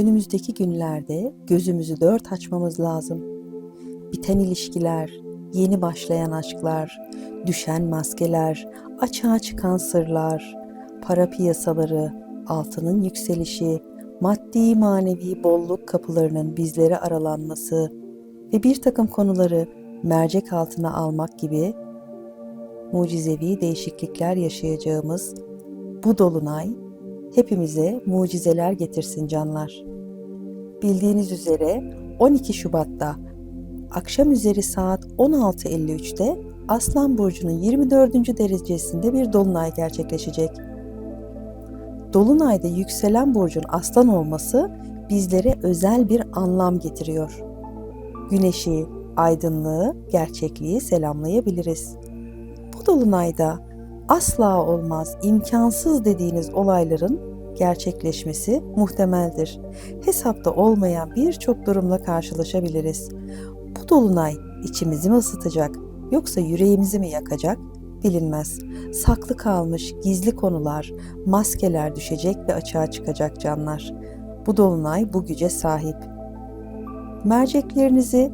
Önümüzdeki günlerde gözümüzü dört açmamız lazım. Biten ilişkiler, yeni başlayan aşklar, düşen maskeler, açığa çıkan sırlar, para piyasaları, altının yükselişi, maddi manevi bolluk kapılarının bizlere aralanması ve bir takım konuları mercek altına almak gibi mucizevi değişiklikler yaşayacağımız bu dolunay hepimize mucizeler getirsin canlar. Bildiğiniz üzere 12 Şubat'ta akşam üzeri saat 16.53'te Aslan Burcu'nun 24. derecesinde bir dolunay gerçekleşecek. Dolunayda yükselen burcun aslan olması bizlere özel bir anlam getiriyor. Güneşi, aydınlığı, gerçekliği selamlayabiliriz. Bu dolunayda asla olmaz, imkansız dediğiniz olayların gerçekleşmesi muhtemeldir. Hesapta olmayan birçok durumla karşılaşabiliriz. Bu dolunay içimizi mi ısıtacak yoksa yüreğimizi mi yakacak bilinmez. Saklı kalmış gizli konular, maskeler düşecek ve açığa çıkacak canlar. Bu dolunay bu güce sahip. Merceklerinizi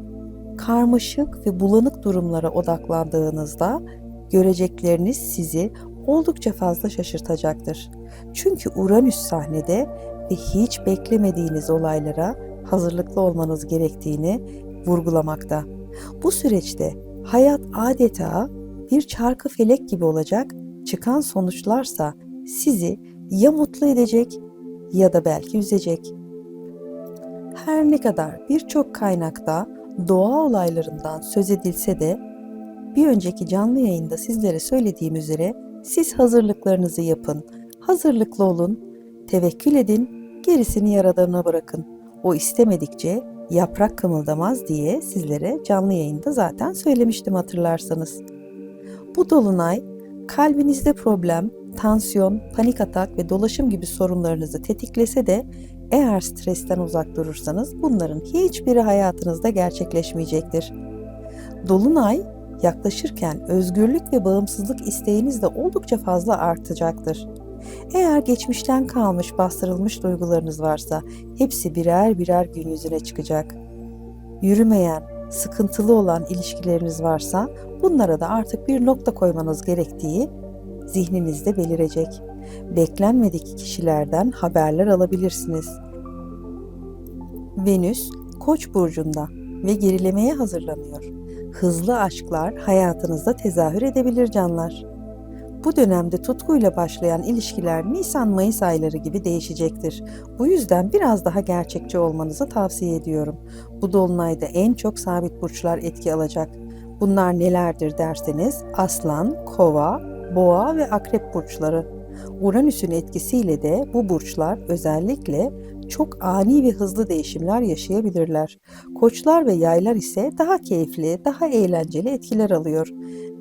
karmaşık ve bulanık durumlara odaklandığınızda görecekleriniz sizi oldukça fazla şaşırtacaktır. Çünkü Uranüs sahnede ve hiç beklemediğiniz olaylara hazırlıklı olmanız gerektiğini vurgulamakta. Bu süreçte hayat adeta bir çarkı felek gibi olacak, çıkan sonuçlarsa sizi ya mutlu edecek ya da belki üzecek. Her ne kadar birçok kaynakta doğa olaylarından söz edilse de bir önceki canlı yayında sizlere söylediğim üzere siz hazırlıklarınızı yapın, hazırlıklı olun, tevekkül edin, gerisini yaradana bırakın. O istemedikçe yaprak kımıldamaz diye sizlere canlı yayında zaten söylemiştim hatırlarsanız. Bu dolunay kalbinizde problem, tansiyon, panik atak ve dolaşım gibi sorunlarınızı tetiklese de eğer stresten uzak durursanız bunların hiçbiri hayatınızda gerçekleşmeyecektir. Dolunay yaklaşırken özgürlük ve bağımsızlık isteğiniz de oldukça fazla artacaktır. Eğer geçmişten kalmış bastırılmış duygularınız varsa hepsi birer birer gün yüzüne çıkacak. Yürümeyen, sıkıntılı olan ilişkileriniz varsa bunlara da artık bir nokta koymanız gerektiği zihninizde belirecek. Beklenmedik kişilerden haberler alabilirsiniz. Venüs Koç burcunda ve gerilemeye hazırlanıyor. Hızlı aşklar hayatınızda tezahür edebilir canlar. Bu dönemde tutkuyla başlayan ilişkiler Nisan-Mayıs ayları gibi değişecektir. Bu yüzden biraz daha gerçekçi olmanızı tavsiye ediyorum. Bu dolunayda en çok sabit burçlar etki alacak. Bunlar nelerdir derseniz Aslan, Kova, Boğa ve Akrep burçları. Uranüs'ün etkisiyle de bu burçlar özellikle çok ani ve hızlı değişimler yaşayabilirler. Koçlar ve yaylar ise daha keyifli, daha eğlenceli etkiler alıyor.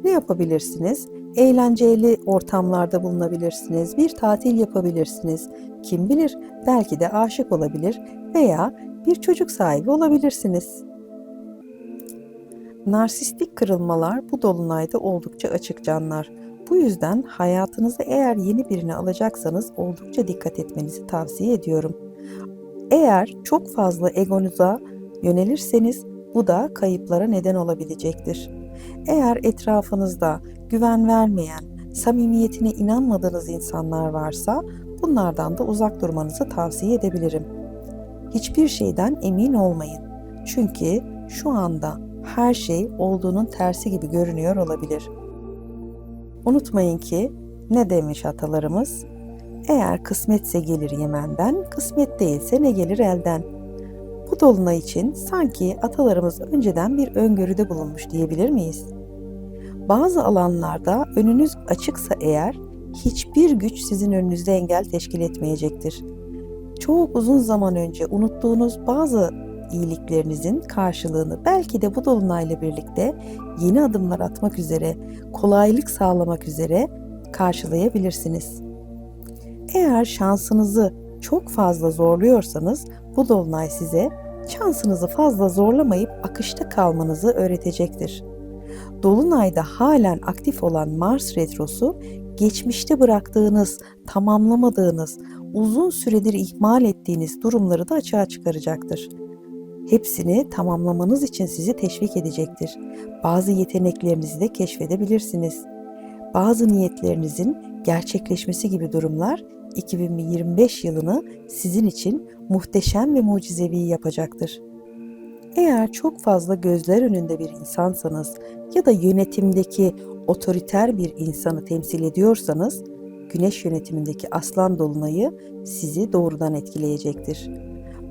Ne yapabilirsiniz? Eğlenceli ortamlarda bulunabilirsiniz, bir tatil yapabilirsiniz. Kim bilir belki de aşık olabilir veya bir çocuk sahibi olabilirsiniz. Narsistik kırılmalar bu dolunayda oldukça açık canlar. Bu yüzden hayatınıza eğer yeni birini alacaksanız oldukça dikkat etmenizi tavsiye ediyorum. Eğer çok fazla egonuza yönelirseniz bu da kayıplara neden olabilecektir. Eğer etrafınızda güven vermeyen, samimiyetine inanmadığınız insanlar varsa bunlardan da uzak durmanızı tavsiye edebilirim. Hiçbir şeyden emin olmayın. Çünkü şu anda her şey olduğunun tersi gibi görünüyor olabilir. Unutmayın ki ne demiş atalarımız? Eğer kısmetse gelir Yemen'den, kısmet değilse ne gelir elden. Bu dolunay için sanki atalarımız önceden bir öngörüde bulunmuş diyebilir miyiz? Bazı alanlarda önünüz açıksa eğer hiçbir güç sizin önünüzde engel teşkil etmeyecektir. Çok uzun zaman önce unuttuğunuz bazı iyiliklerinizin karşılığını belki de bu dolunayla birlikte yeni adımlar atmak üzere, kolaylık sağlamak üzere karşılayabilirsiniz. Eğer şansınızı çok fazla zorluyorsanız bu dolunay size şansınızı fazla zorlamayıp akışta kalmanızı öğretecektir. Dolunayda halen aktif olan Mars retrosu geçmişte bıraktığınız, tamamlamadığınız, uzun süredir ihmal ettiğiniz durumları da açığa çıkaracaktır. Hepsini tamamlamanız için sizi teşvik edecektir. Bazı yeteneklerinizi de keşfedebilirsiniz. Bazı niyetlerinizin gerçekleşmesi gibi durumlar 2025 yılını sizin için muhteşem ve mucizevi yapacaktır. Eğer çok fazla gözler önünde bir insansanız ya da yönetimdeki otoriter bir insanı temsil ediyorsanız, güneş yönetimindeki aslan dolunayı sizi doğrudan etkileyecektir.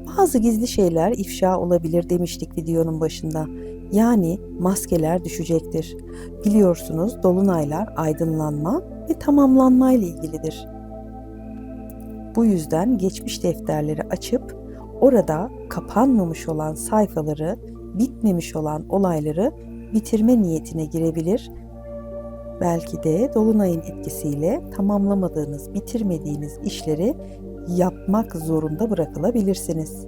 Bazı gizli şeyler ifşa olabilir demiştik videonun başında. Yani maskeler düşecektir. Biliyorsunuz dolunaylar aydınlanma ve tamamlanma ile ilgilidir. Bu yüzden geçmiş defterleri açıp orada kapanmamış olan sayfaları, bitmemiş olan olayları bitirme niyetine girebilir. Belki de dolunayın etkisiyle tamamlamadığınız, bitirmediğiniz işleri yapmak zorunda bırakılabilirsiniz.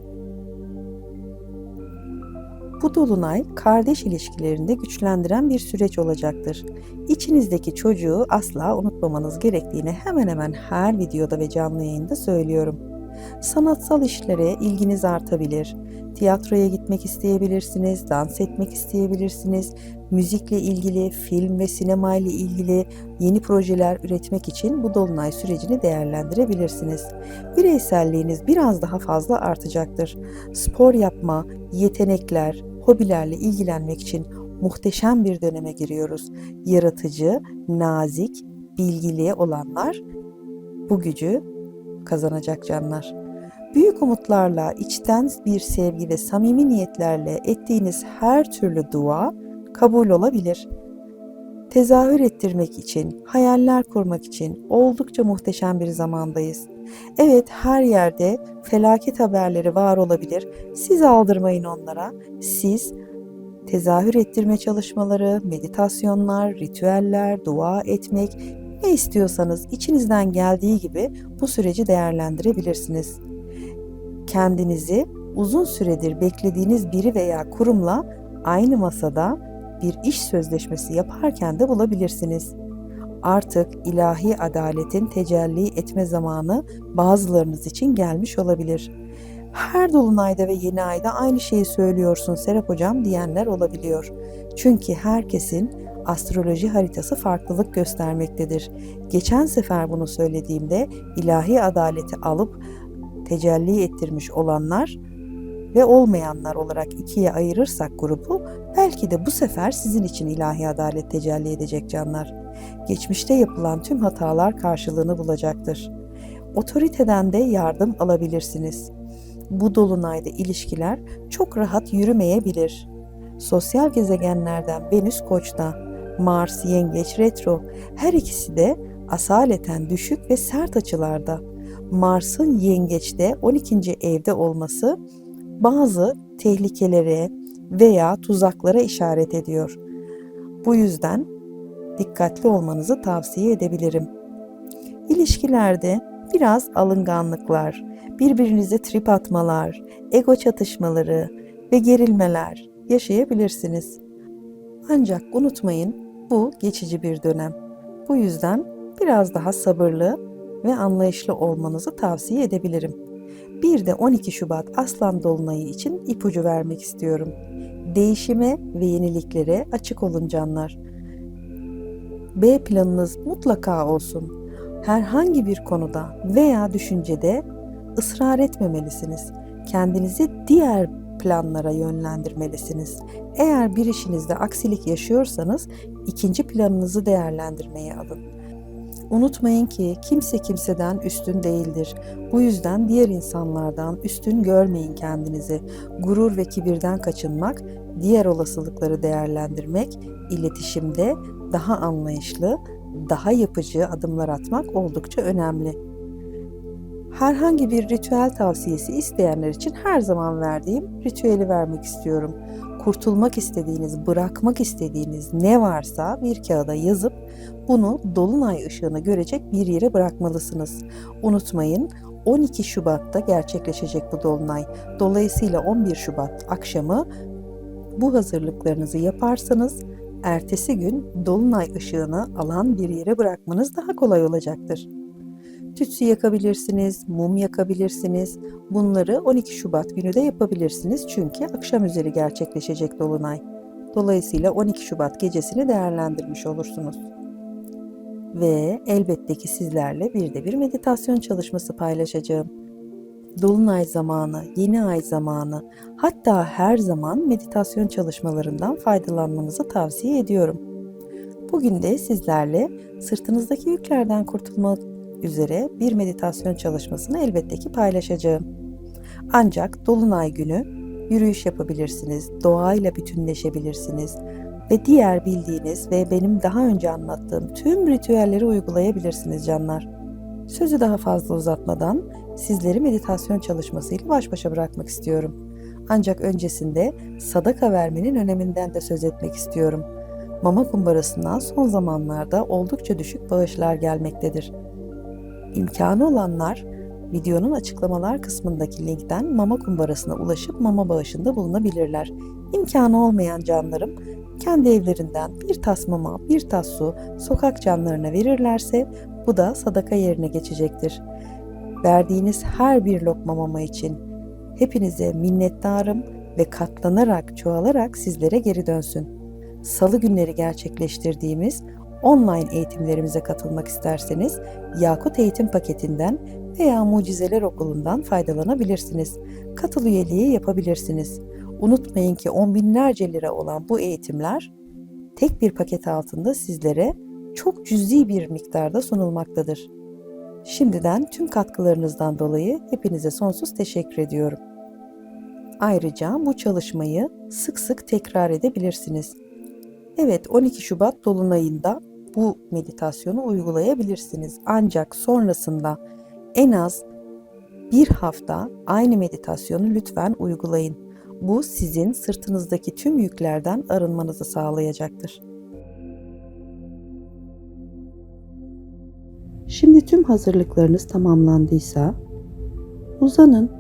Bu dolunay kardeş ilişkilerinde güçlendiren bir süreç olacaktır. İçinizdeki çocuğu asla unutmamanız gerektiğini hemen hemen her videoda ve canlı yayında söylüyorum. Sanatsal işlere ilginiz artabilir. Tiyatroya gitmek isteyebilirsiniz, dans etmek isteyebilirsiniz, müzikle ilgili, film ve sinema ile ilgili yeni projeler üretmek için bu dolunay sürecini değerlendirebilirsiniz. Bireyselliğiniz biraz daha fazla artacaktır. Spor yapma, yetenekler, hobilerle ilgilenmek için muhteşem bir döneme giriyoruz. Yaratıcı, nazik, bilgili olanlar bu gücü kazanacak canlar. Büyük umutlarla, içten bir sevgi ve samimi niyetlerle ettiğiniz her türlü dua kabul olabilir. Tezahür ettirmek için, hayaller kurmak için oldukça muhteşem bir zamandayız. Evet her yerde felaket haberleri var olabilir. Siz aldırmayın onlara. Siz tezahür ettirme çalışmaları, meditasyonlar, ritüeller, dua etmek, ne istiyorsanız içinizden geldiği gibi bu süreci değerlendirebilirsiniz. Kendinizi uzun süredir beklediğiniz biri veya kurumla aynı masada bir iş sözleşmesi yaparken de bulabilirsiniz. Artık ilahi adaletin tecelli etme zamanı bazılarınız için gelmiş olabilir. Her dolunayda ve yeni ayda aynı şeyi söylüyorsun Serap Hocam diyenler olabiliyor. Çünkü herkesin astroloji haritası farklılık göstermektedir. Geçen sefer bunu söylediğimde ilahi adaleti alıp tecelli ettirmiş olanlar ve olmayanlar olarak ikiye ayırırsak grubu belki de bu sefer sizin için ilahi adalet tecelli edecek canlar. Geçmişte yapılan tüm hatalar karşılığını bulacaktır. Otoriteden de yardım alabilirsiniz. Bu dolunayda ilişkiler çok rahat yürümeyebilir. Sosyal gezegenlerden Venüs Koç'ta, Mars Yengeç Retro her ikisi de asaleten düşük ve sert açılarda. Mars'ın Yengeç'te 12. evde olması bazı tehlikelere veya tuzaklara işaret ediyor. Bu yüzden dikkatli olmanızı tavsiye edebilirim. İlişkilerde biraz alınganlıklar, birbirinize trip atmalar, ego çatışmaları ve gerilmeler yaşayabilirsiniz. Ancak unutmayın bu geçici bir dönem. Bu yüzden biraz daha sabırlı ve anlayışlı olmanızı tavsiye edebilirim. Bir de 12 Şubat Aslan Dolunayı için ipucu vermek istiyorum. Değişime ve yeniliklere açık olun canlar. B planınız mutlaka olsun. Herhangi bir konuda veya düşüncede ısrar etmemelisiniz. Kendinizi diğer planlara yönlendirmelisiniz. Eğer bir işinizde aksilik yaşıyorsanız ikinci planınızı değerlendirmeye alın. Unutmayın ki kimse kimseden üstün değildir. Bu yüzden diğer insanlardan üstün görmeyin kendinizi. Gurur ve kibirden kaçınmak, diğer olasılıkları değerlendirmek, iletişimde daha anlayışlı, daha yapıcı adımlar atmak oldukça önemli. Herhangi bir ritüel tavsiyesi isteyenler için her zaman verdiğim ritüeli vermek istiyorum. Kurtulmak istediğiniz, bırakmak istediğiniz ne varsa bir kağıda yazıp bunu dolunay ışığını görecek bir yere bırakmalısınız. Unutmayın 12 Şubat'ta gerçekleşecek bu dolunay. Dolayısıyla 11 Şubat akşamı bu hazırlıklarınızı yaparsanız ertesi gün dolunay ışığını alan bir yere bırakmanız daha kolay olacaktır. Tütsü yakabilirsiniz, mum yakabilirsiniz. Bunları 12 Şubat günü de yapabilirsiniz çünkü akşam üzeri gerçekleşecek dolunay. Dolayısıyla 12 Şubat gecesini değerlendirmiş olursunuz. Ve elbette ki sizlerle bir de bir meditasyon çalışması paylaşacağım. Dolunay zamanı, yeni ay zamanı, hatta her zaman meditasyon çalışmalarından faydalanmanızı tavsiye ediyorum. Bugün de sizlerle sırtınızdaki yüklerden kurtulmak üzere bir meditasyon çalışmasını elbette ki paylaşacağım. Ancak dolunay günü yürüyüş yapabilirsiniz, doğayla bütünleşebilirsiniz ve diğer bildiğiniz ve benim daha önce anlattığım tüm ritüelleri uygulayabilirsiniz canlar. Sözü daha fazla uzatmadan sizleri meditasyon çalışmasıyla baş başa bırakmak istiyorum. Ancak öncesinde sadaka vermenin öneminden de söz etmek istiyorum. Mama kumbarasından son zamanlarda oldukça düşük bağışlar gelmektedir. İmkanı olanlar videonun açıklamalar kısmındaki linkten mama kumbarasına ulaşıp mama bağışında bulunabilirler. İmkanı olmayan canlarım kendi evlerinden bir tas mama, bir tas su sokak canlarına verirlerse bu da sadaka yerine geçecektir. Verdiğiniz her bir lokma mama için hepinize minnettarım ve katlanarak, çoğalarak sizlere geri dönsün. Salı günleri gerçekleştirdiğimiz online eğitimlerimize katılmak isterseniz Yakut Eğitim Paketinden veya Mucizeler Okulu'ndan faydalanabilirsiniz. Katıl üyeliği yapabilirsiniz. Unutmayın ki on binlerce lira olan bu eğitimler tek bir paket altında sizlere çok cüzi bir miktarda sunulmaktadır. Şimdiden tüm katkılarınızdan dolayı hepinize sonsuz teşekkür ediyorum. Ayrıca bu çalışmayı sık sık tekrar edebilirsiniz. Evet 12 Şubat dolunayında bu meditasyonu uygulayabilirsiniz. Ancak sonrasında en az bir hafta aynı meditasyonu lütfen uygulayın. Bu sizin sırtınızdaki tüm yüklerden arınmanızı sağlayacaktır. Şimdi tüm hazırlıklarınız tamamlandıysa uzanın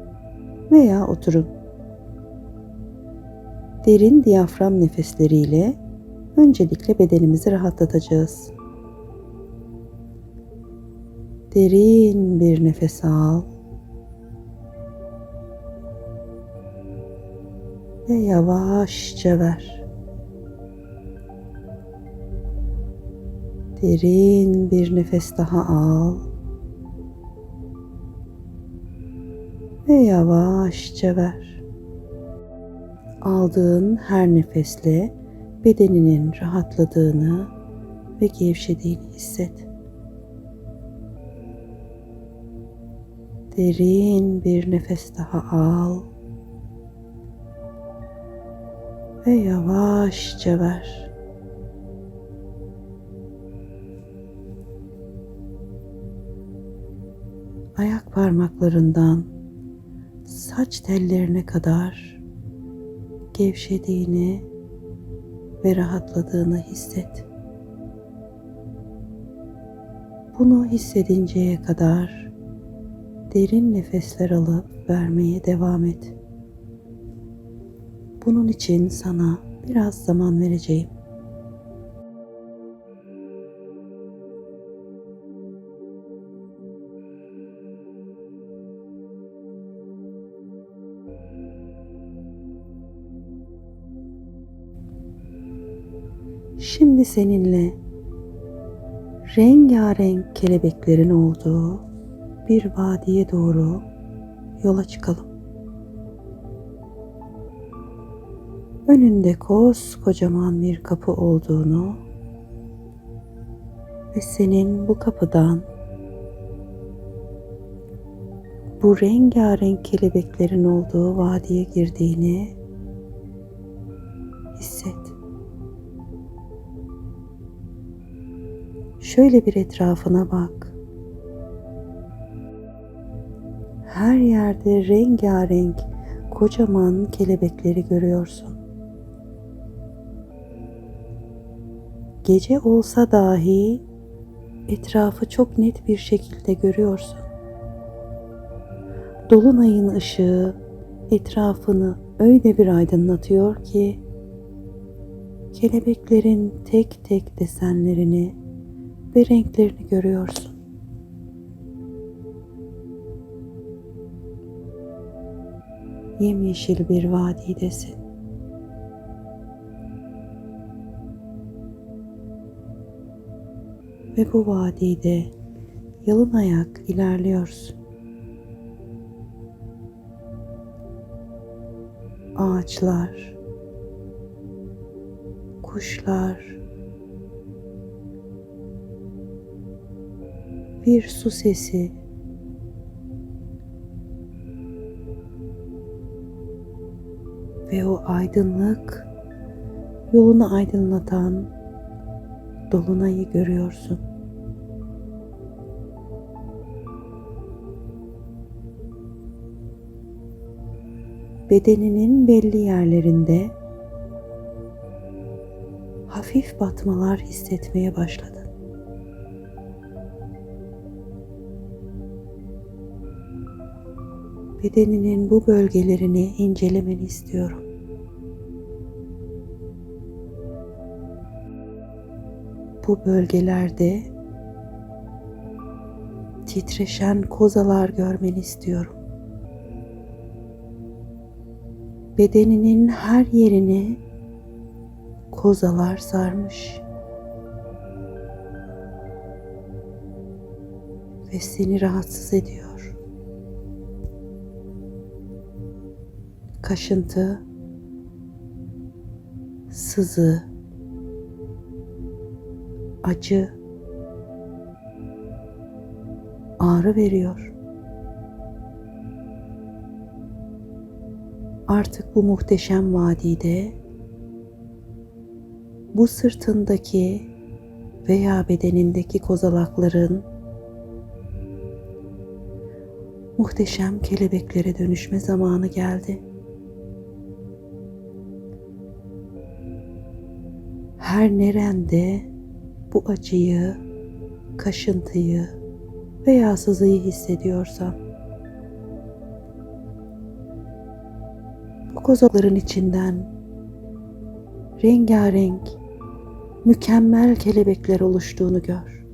veya oturun. Derin diyafram nefesleriyle öncelikle bedenimizi rahatlatacağız. Derin bir nefes al. Ve yavaşça ver. Derin bir nefes daha al. Ve yavaşça ver. Aldığın her nefesle bedeninin rahatladığını ve gevşediğini hisset. Derin bir nefes daha al ve yavaşça ver. Ayak parmaklarından saç tellerine kadar gevşediğini ve rahatladığını hisset. Bunu hissedinceye kadar derin nefesler alıp vermeye devam et. Bunun için sana biraz zaman vereceğim. Şimdi seninle rengarenk kelebeklerin olduğu bir vadiye doğru yola çıkalım. Önünde koskocaman bir kapı olduğunu ve senin bu kapıdan bu rengarenk kelebeklerin olduğu vadiye girdiğini hisset. Şöyle bir etrafına bak. Her yerde rengarenk kocaman kelebekleri görüyorsun. Gece olsa dahi etrafı çok net bir şekilde görüyorsun. Dolunayın ışığı etrafını öyle bir aydınlatıyor ki kelebeklerin tek tek desenlerini ve renklerini görüyorsun. Yemyeşil bir vadidesin. Ve bu vadide yalın ayak ilerliyorsun. Ağaçlar, kuşlar, bir su sesi ve o aydınlık yolunu aydınlatan dolunayı görüyorsun. Bedeninin belli yerlerinde hafif batmalar hissetmeye başladın. Bedeninin bu bölgelerini incelemeni istiyorum. Bu bölgelerde titreşen kozalar görmeni istiyorum. Bedeninin her yerini kozalar sarmış. Ve seni rahatsız ediyor. Kaşıntı, sızı, acı, ağrı veriyor. Artık bu muhteşem vadide bu sırtındaki veya bedenindeki kozalakların muhteşem kelebeklere dönüşme zamanı geldi. Her nerende bu acıyı, kaşıntıyı veya sızıyı hissediyorsan bu kozalakların içinden rengarenk, mükemmel kelebekler oluştuğunu gör.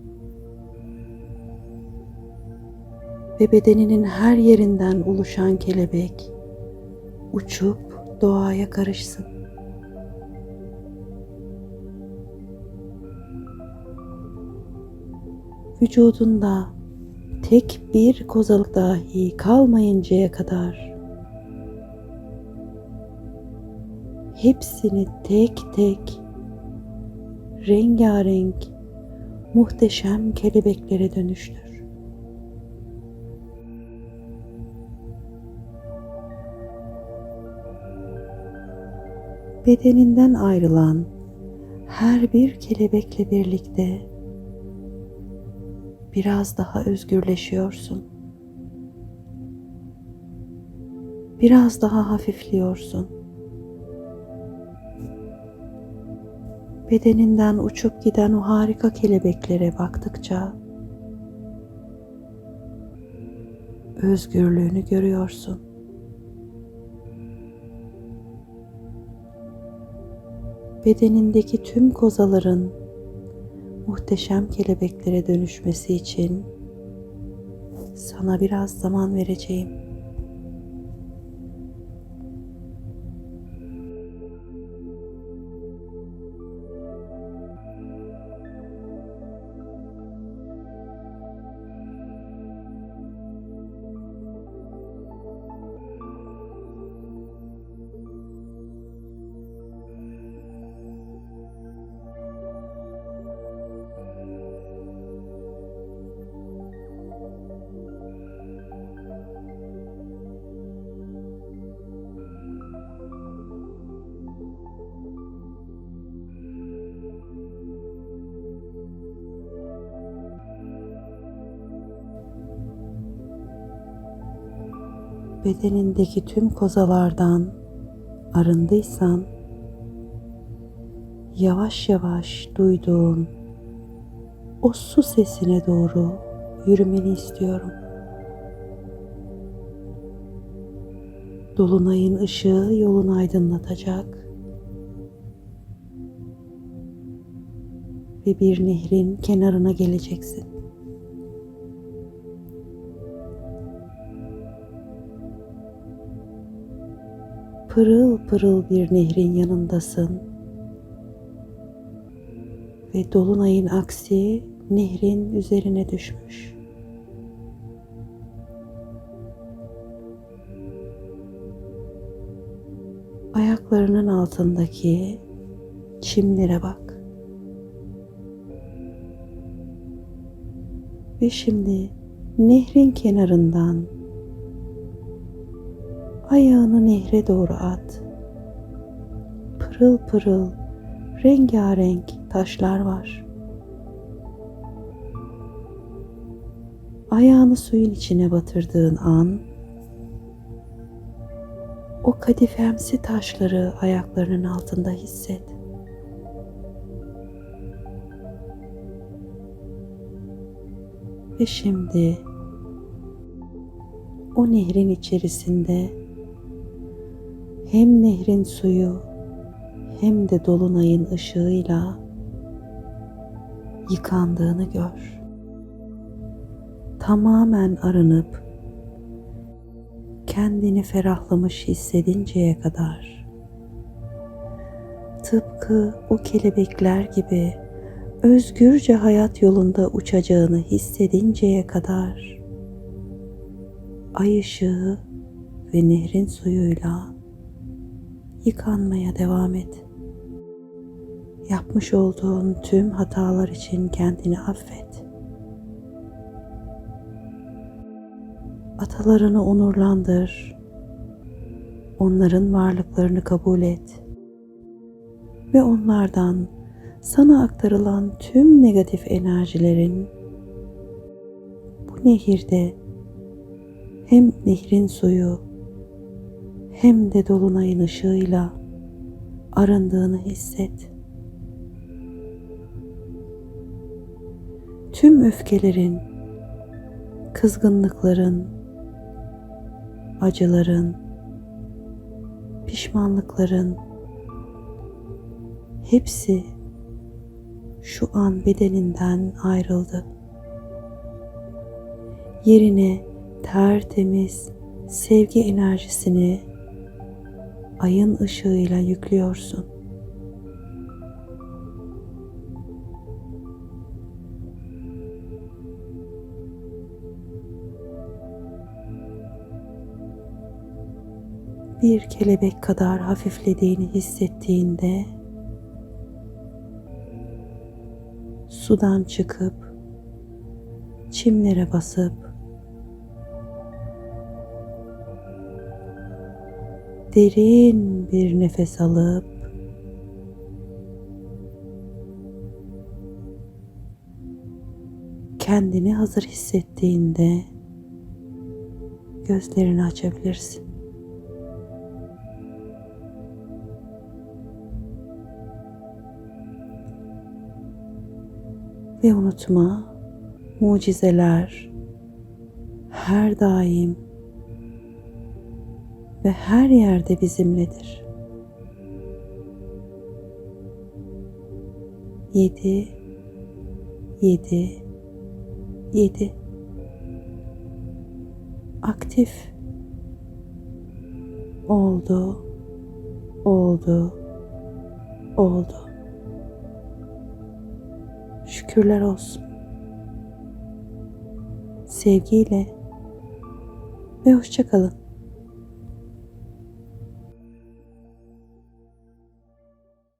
Ve bedeninin her yerinden oluşan kelebek uçup doğaya karışsın. Vücudunda tek bir kozalık dahi kalmayıncaya kadar hepsini tek tek rengarenk muhteşem kelebeklere dönüştür. Bedeninden ayrılan her bir kelebekle birlikte biraz daha özgürleşiyorsun. Biraz daha hafifliyorsun. bedeninden uçup giden o harika kelebeklere baktıkça özgürlüğünü görüyorsun. Bedenindeki tüm kozaların muhteşem kelebeklere dönüşmesi için sana biraz zaman vereceğim. Bedenindeki tüm kozalardan arındıysan yavaş yavaş duyduğun o su sesine doğru yürümeni istiyorum. Dolunayın ışığı yolunu aydınlatacak ve bir nehrin kenarına geleceksin. Pırıl pırıl bir nehrin yanındasın. Ve dolunayın aksi nehrin üzerine düşmüş. Ayaklarının altındaki çimlere bak. Ve şimdi nehrin kenarından ayağını nehre doğru at. Pırıl pırıl rengarenk taşlar var. Ayağını suyun içine batırdığın an o kadifemsi taşları ayaklarının altında hisset. Ve şimdi o nehrin içerisinde hem nehrin suyu hem de dolunayın ışığıyla yıkandığını gör. Tamamen arınıp kendini ferahlamış hissedinceye kadar tıpkı o kelebekler gibi özgürce hayat yolunda uçacağını hissedinceye kadar ay ışığı ve nehrin suyuyla yıkanmaya devam et. Yapmış olduğun tüm hatalar için kendini affet. Atalarını onurlandır. Onların varlıklarını kabul et. Ve onlardan sana aktarılan tüm negatif enerjilerin bu nehirde hem nehrin suyu hem de dolunayın ışığıyla arındığını hisset. Tüm öfkelerin, kızgınlıkların, acıların, pişmanlıkların hepsi şu an bedeninden ayrıldı. Yerine tertemiz sevgi enerjisini ayın ışığıyla yüklüyorsun. Bir kelebek kadar hafiflediğini hissettiğinde sudan çıkıp çimlere basıp derin bir nefes alıp kendini hazır hissettiğinde gözlerini açabilirsin. Ve unutma mucizeler her daim ve her yerde bizimledir. Yedi, yedi, yedi. Aktif oldu, oldu, oldu. Şükürler olsun. Sevgiyle ve hoşça kalın.